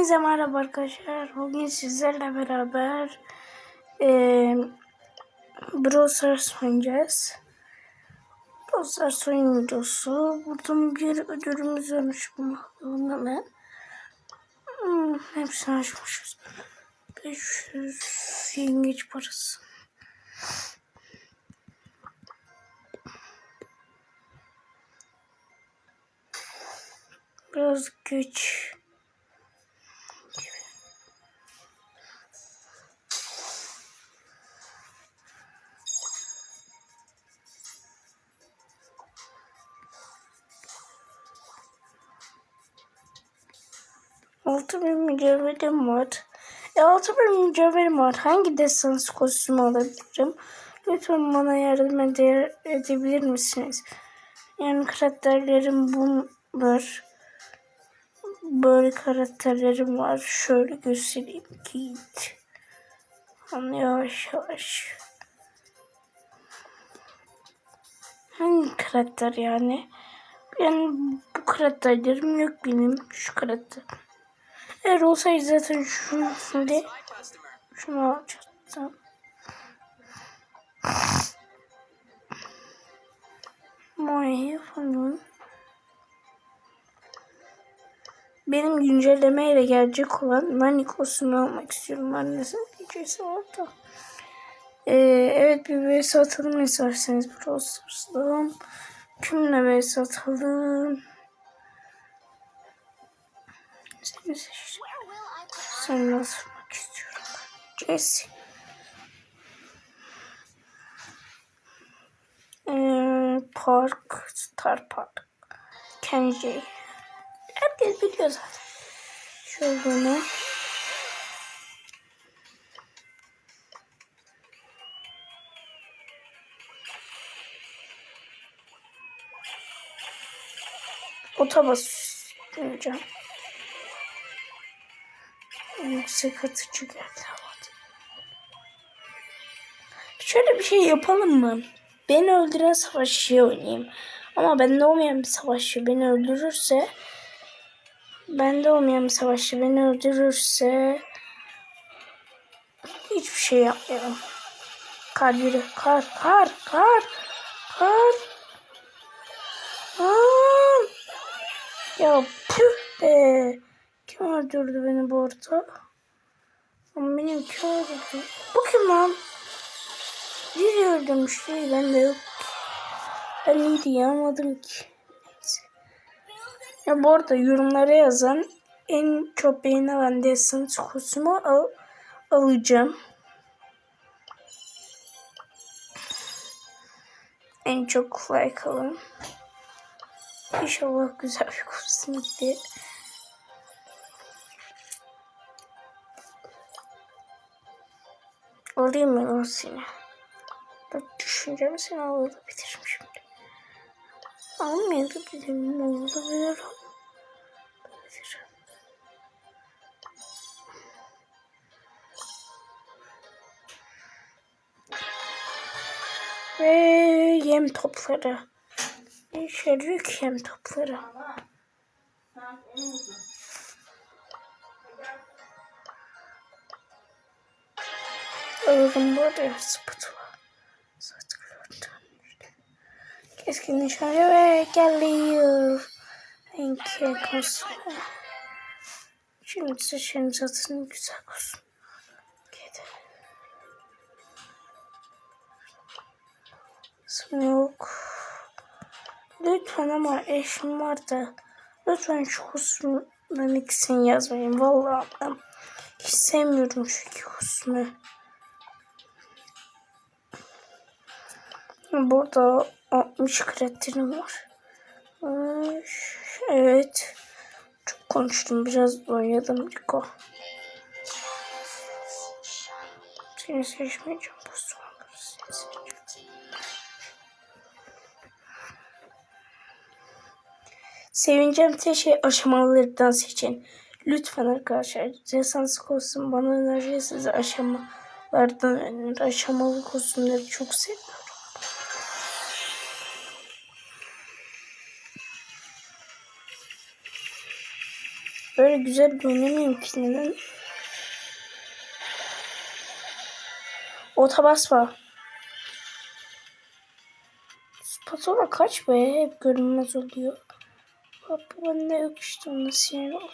Hepinize merhaba arkadaşlar. Bugün sizlerle beraber e, Brawl Stars oynayacağız. Brawl Stars oyun videosu. Buradan bir ödülümüz varmış bu bakalım hemen. Hmm, hepsini açmışız. 500 yengeç parası. Biraz güç. Altı bir mücevherim var. E altı bir mücevherim var. Hangi destansı kostümü alabilirim? Lütfen bana yardım ede edebilir misiniz? Yani karakterlerim bunlar. Böyle karakterlerim var. Şöyle göstereyim. Git. Hani yavaş yavaş. Hangi karakter yani? Yani bu karakterlerim yok benim. Şu karakter. Eğer olsaydı zaten şunu şimdi şunu alacaktım. Maya falan. Benim güncellemeyle gelecek olan Nani kostümü almak istiyorum. Annesinin diyeceğisi orada. Ee, evet bir vs atalım isterseniz Brawl Stars'dan. Kimle vs atalım? Seni nasıl istiyorum. Jesse. Ee, park. Star Park. Kenji. Herkes biliyor zaten. Şöyle bunu. Otobüs diyeceğim. Yüksek atıcı geldi. Şöyle bir şey yapalım mı? Beni öldüren savaşçıyı oynayayım. Ama bende olmayan bir savaşçı beni öldürürse bende olmayan bir savaşçı beni öldürürse hiçbir şey yapmayalım. Kar yürü. Kar, kar, kar, kar. Aa! Ya püh be. Öldürdü beni bu arada? Ama benim öldürdü? Kim lan? Biri öldürmüş değil. Ben de yok. Ben iyi diye anladım ki. Neyse. Ya bu arada yorumlara yazan en çok beğenilen Descent kostümü al alacağım. En çok like alan. İnşallah güzel bir kostüm gitti. Alayım mı lan seni? Ben düşüncemi seni alabilirim şimdi. Almayabilirim. Olabilir. Olabilir. Ve yem topları. Şerik yem topları. Alırım böyle spatula. Keskin nişancı ve geliyor. Renk kostümü. Şimdi seçelim zaten güzel kostüm. Kedi. İsmi yok. Lütfen ama eşim var da lütfen şu kostümden ikisini yazmayın. Vallahi ben hiç sevmiyorum şu iki Burada 60 karakterim var. Evet. Çok konuştum. Biraz oynadım. Diko. Seni seçmeyeceğim. Bu sonları seni seçeceğim. Şey seçin. Lütfen arkadaşlar. Desans kostüm bana önerirseniz aşamalardan önerin. Aşamalı kostümleri çok seviyorum. Böyle güzel görünemiyorum ki neden? Ota basma. Spatola kaç be? Hep görünmez oluyor. Bak bende yok işte onda sinir oldum.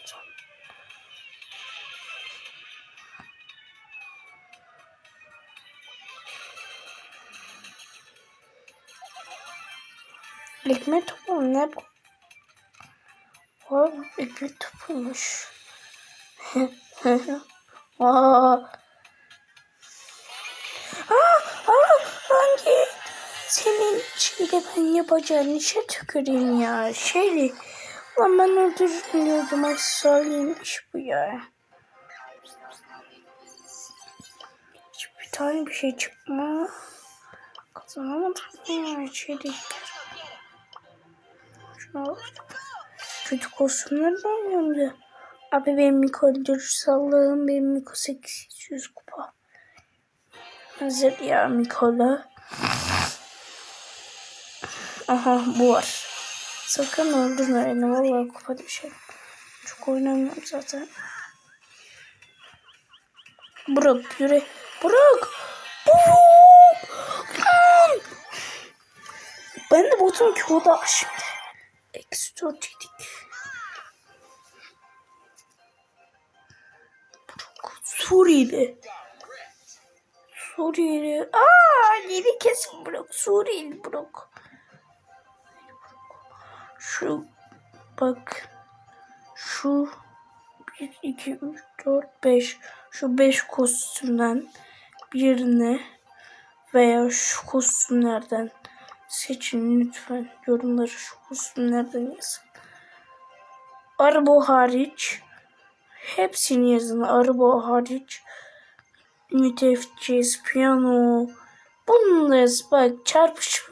Ekmek topu ne bu? Abi ekmek topuymuş. Aa. Aa, aa, hangi? Senin şeyde ben yapacağın işe tüküreyim ya. Şeyli. Lan ben öldürmüyordum. Aksalıymış bu ya. Hiçbir tane bir şey çıkma. Kazanamadım. Şeyde. Şuna bak. Kötü kostümler var yanımda. Abi benim Miko öldürürse Allah'ım benim Miko 800 kupa. Hazır ya Miko'la. Aha bu var. Sakın öldürme beni vallahi kupa düşerim. Çok oynamıyorum zaten. Bırak yürü. Bırak. Lan. Ben de botum ki o da şimdi. Eksi dört yedik. Suriyeli. Suriyeli. Aa yeni kesin bırak. Suriyeli bırak. Şu bak. Şu 1, 2, 3, 4, 5. Şu 5 kostümden birini veya şu kostümlerden seçin lütfen. Yorumları şu kostümlerden yazın. Arabo hariç hepsini yazın. Arabo hariç mütefciz, piyano bunları bak çarpış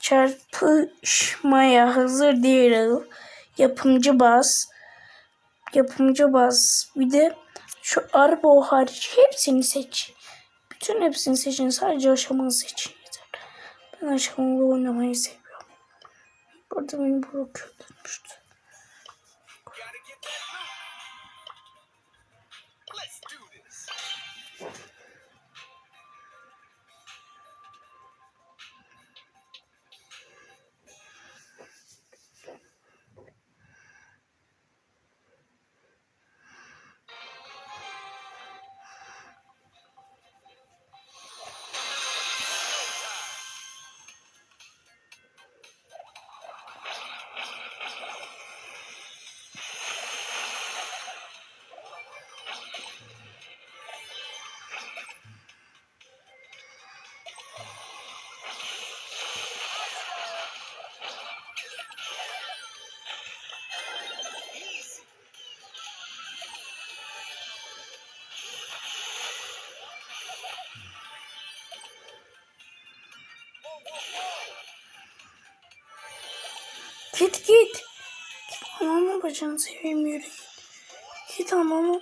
çarpışmaya hazır değil. Yapımcı bas. Yapımcı bas. Bir de şu araba hariç hepsini seç. Bütün hepsini seçin. Sadece aşamalı seçin yeter. Ben aşamalı oynamayı seviyorum. Burada beni Brock öldürmüştü. Git git. Git anamı bacını seveyim yürü git. Git anamı.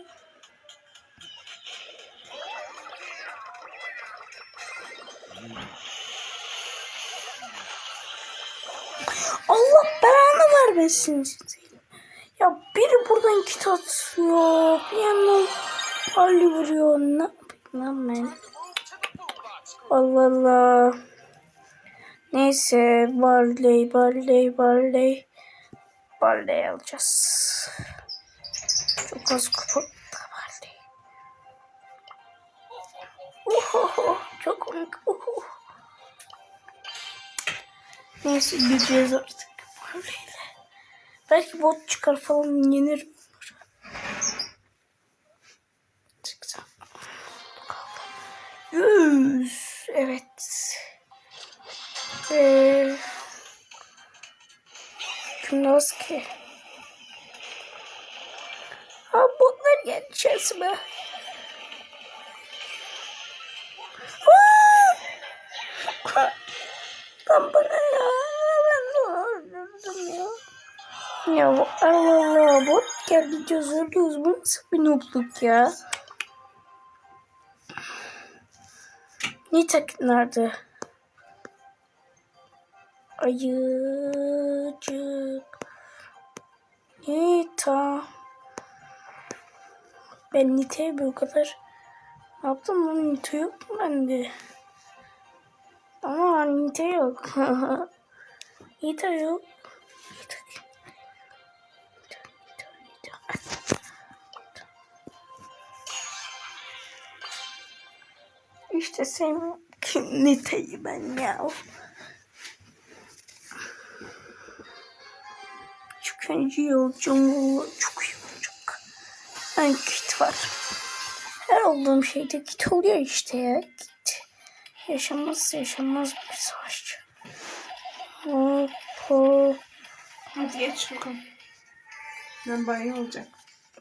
Allah belanı vermesin. Ya biri buradan kit atıyor. Bir yandan parli vuruyor. Ne yapayım lan ben? Allah Allah. Neyse Barley, Barley, Barley. Barley alacağız. Çok az kupa Barley. Uhuhu, çok komik. Uhuhu. Neyse gideceğiz artık Barley'le. Belki bot çıkar falan yenirim. Ee, Kimde ki? Ha bunlar geldi. Aa! Lan bana ya. Ben de öldürdüm ya. Ya Allah Allah bot geldi diyoruz ölüyoruz. Bu nasıl bir noobluk ya? Nitek nerede? Ayıcık. Nita. Ben Nite'ye bu kadar yaptım lan Nite yok mu bende? Ama Nite yok. Nite yok. Nite. Nite, Nite, Nite. İşte ki Nite'yi ben ya. Önce yolculuğu çok iyi olacak. Ben kit var. Her olduğum şeyde kit oluyor işte ya. Kit. Yaşamaz yaşamaz bir savaşçı. Hop hop. Hadi geç bakalım. Ben banyo olacak.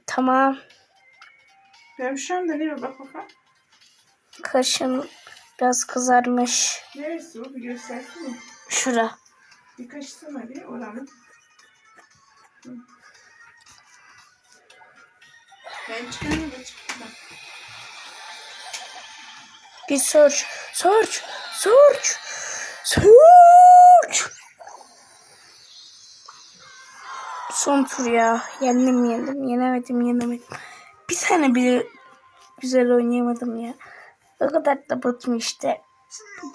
Tamam. Ben şu anda nereye bak bakalım. Kaşın biraz kızarmış. Neresi o bir göstersene. Şura. Bir kaçsana bir oranın. Hı. Ben da çıktım. Bir search. Search. Search. Search. Son tur ya. Yendim yendim. Yenemedim yenemedim. Bir tane bile güzel oynayamadım ya. O kadar da bıktım işte.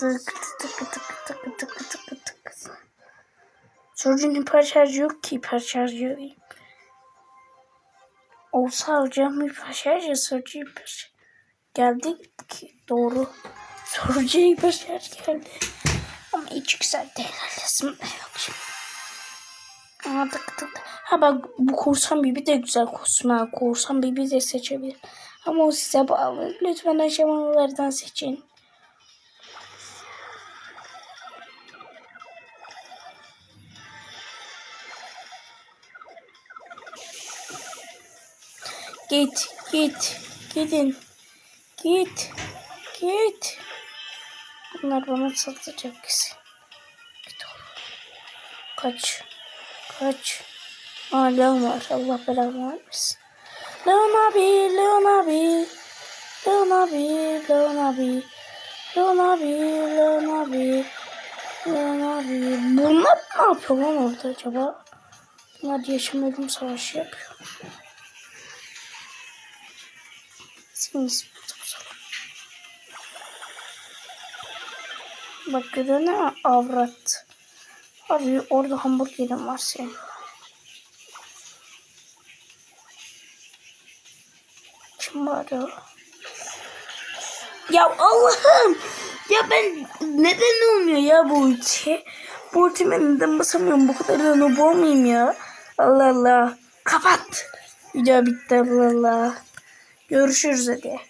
Tık tık tık tık tık tık tık tık. Surge'un hiper şarjı yok ki hiper şarjı. Olsa hocam hiper şarjı Surge hiper şarjı. Geldi ki doğru. Surge hiper şarjı geldi. Ama hiç güzel değil. De yok şimdi. Ha bak bu korsan bibi de güzel. Ha. Korsan bibi de seçebilir. Ama o size bağlı. Lütfen aşamalardan seçin. Git, git, gidin. Git, git. Bunlar bana satacak kesin. Git. Kaç, kaç. Aa Leon var. Allah belanı vermesin. Leon abi, Leon abi. Leon abi, Leon abi. Leon abi, Leon abi. Leon abi. Bunlar ne yapıyor lan orada acaba? Bunlar yaşam ölüm savaşı yapıyor. Tuzla. Bak görüyor Avrat. Abi orada hamburgerim var senin. Kim var o? Ya Allah'ım! Ya ben neden olmuyor ya bu ulti? Bu ulti ben neden basamıyorum? Bu kadar da noob olmayayım ya. Allah Allah. Kapat. Video bitti Allah Allah. Görüşürüz hadi.